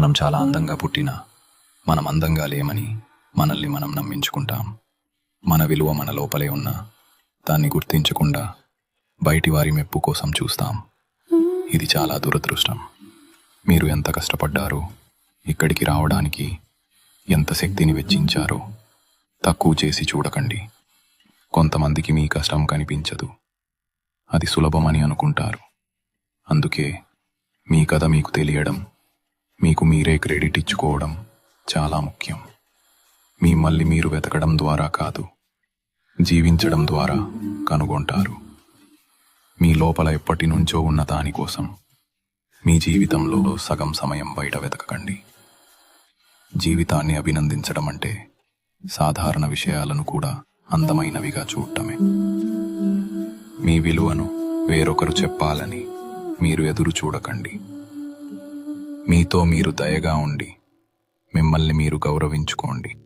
మనం చాలా అందంగా పుట్టినా మనం అందంగా లేమని మనల్ని మనం నమ్మించుకుంటాం. మన విలువ మన లోపలే ఉన్నా దాన్ని గుర్తించకుండా బయటి వారి మెప్పు కోసం చూస్తాం. ఇది చాలా దురదృష్టం. మీరు ఎంత కష్టపడ్డారో ఇక్కడికి రావడానికి ఎంత శక్తిని వెచ్చించారో తక్కువ చేసి చూడకండి. కొంతమందికి మీ కష్టం కనిపించదు. అది సులభమని అనుకుంటారు. అందుకే మీ కథ మీకు తెలియడం మీకు మీరే క్రెడిట్ ఇచ్చుకోవడం చాలా ముఖ్యం. మిమ్మల్ని మీరు వెతకడం ద్వారా కాదు జీవించడం ద్వారా కనుగొంటారు. మీ లోపల ఎప్పటి నుంచో ఉన్న దానికోసం మీ జీవితంలో సగం సమయం బయట వెతకకండి. జీవితాన్ని అభినందించడం అంటే సాధారణ విషయాలను కూడా అందమైనవిగా చూడటమే. మీ విలువను వేరొకరు చెప్పాలని మీరు ఎదురు చూడకండి. మీతో మీరు దయగా ఉండి మిమ్మల్ని మీరు గౌరవించుకోండి.